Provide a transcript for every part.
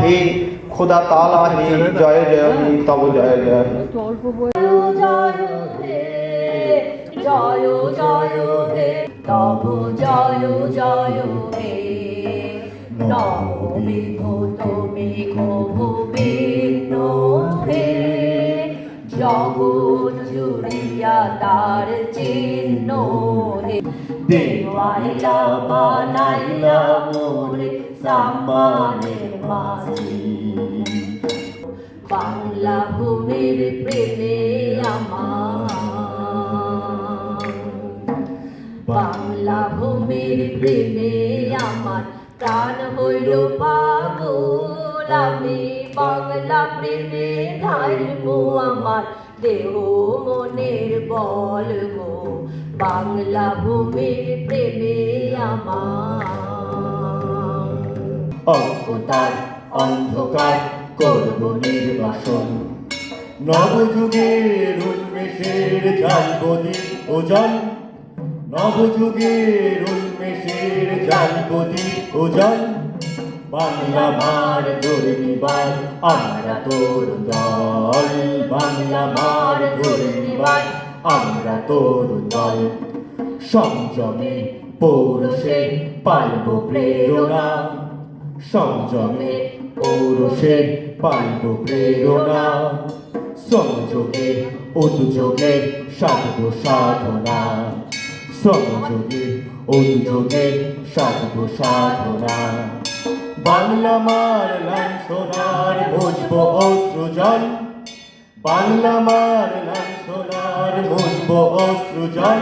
হে, খোদা তালা হে, জয় জয় হে, তব জয় জয় হে। জগৎ জুড়িয়া তার চিহ্ন হে। দেওয়াইলা, বানাইলা, মোরে মাঝি বাংলা ভূমির প্রেমে আমার বাংলা ভূমির প্রেমে আমার প্রাণ হইল পাগল আমি বাংলা প্রেমে ঢাইব আমার দেহ মনের বল গো বাংলা ভূমির প্রেমে আমার। অজ্ঞতার অন্ধকার করব নির্বাসন। নবযুগের উন্মেষের জালবদি ওজন নবযুগের উন্মেষের জালবদি ওজন বাংলা মার ধর্মীবার আমরা তোর দল। বাংলা মার ধর্মীবার আমরা তোর দল। সংযমে পৌরসে পাইব প্রেরণা। সংযমে পৌরসে পাইব প্রেরণা। শ্রমযোগে উদ্যোগে সাধব সাধনা। শ্রমযোগে উদ্যোগে সাধব সাধনা। বাংলা মার লাঞ্ছনার বুঝব অস্ত্র জল বাংলা মার লাঞ্ছনার বুঝব অস্ত্র জল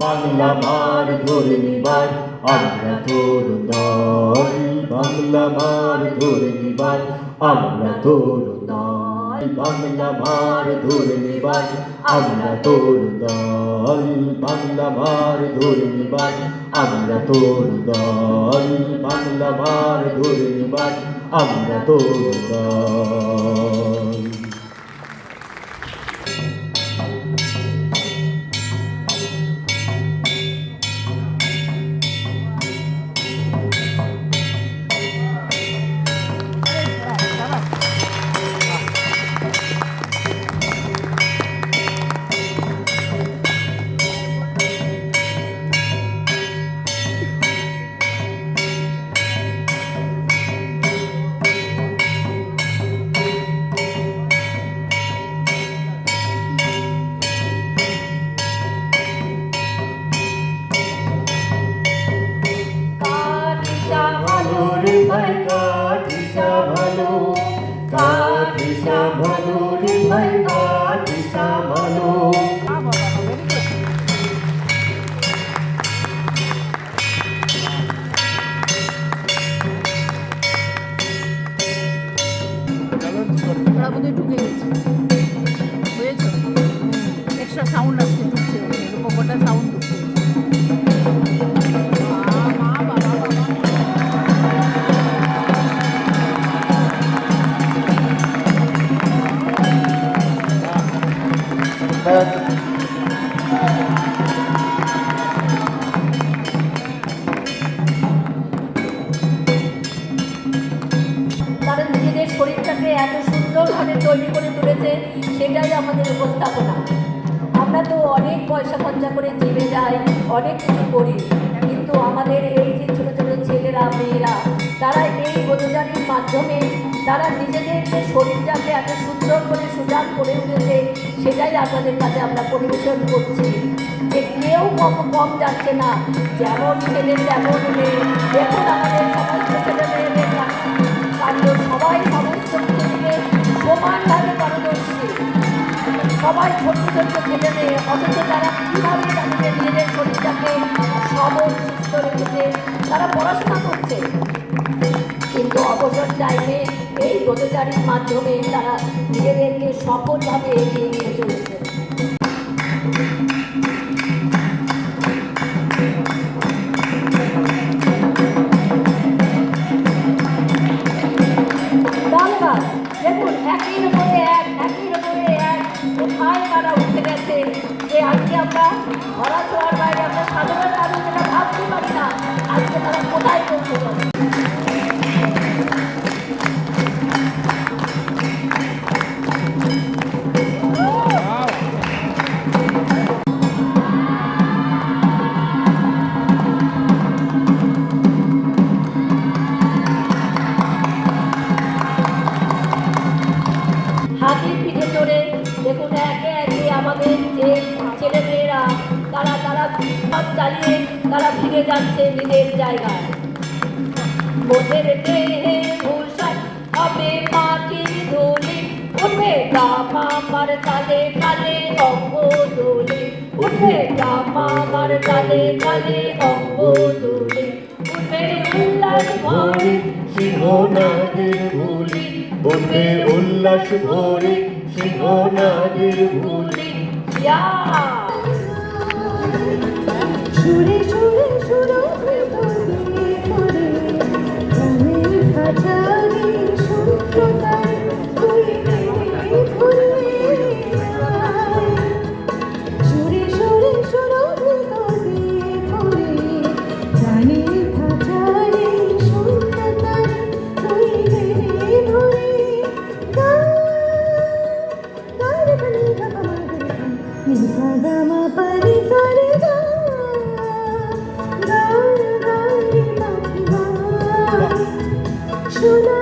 বাংলা মার ধরে নিবার আমরা তোর দল বাংলা মার ধরে নিবার আমরা তোর দল বাংলা মার ধরে নিবার আমরা তোর দল বাংলা মার ধরে নিবার আমরা তোর দল বাংলা মার ধরে নিবার আমরা তোর দল ওরা বোধহয় ঢুকে গেছে। বুঝেছ? এক্সট্রা সাউন্ড আসছে ঢুকছে। কোকোটা সাউন্ড ঢুকছে। Thank মা, মাধ্যমে তারা নিজেদের যে শরীরটাকে এত সুন্দর করে সুজান করে উঠেছে, সেটাই আপনাদের কাছে আমরা পরিবেশন করছি। যে কেউ কম কম যাচ্ছে না, যেমন ছেলে, তেমন মেয়ে। দেখুন আমাদের সমস্ত ছেলে মেয়েদের কাণ্ড সবাই সমস্ত কিছু থেকে সমানভাবে পারদর্শী। সবাই ছোট্ট ছোট্ট ছেলে মেয়ে অথচ তারা কীভাবে তাদের নিজেদের শরীরটাকে সবল, সুস্থ রেখেছে, তারা পড়াশোনা করছে। অবসর টাইমে এই ব্রতচারীর মাধ্যমে তারা নিজেদেরকে সফলভাবে এগিয়ে নিয়ে চলেছে। মেয়েরা তারা তারা সব চালিয়ে তারা ফিরে যাচ্ছে নিজের জায়গায়। ধুলি। Yeah! 数哩数哩数哩 Tonight.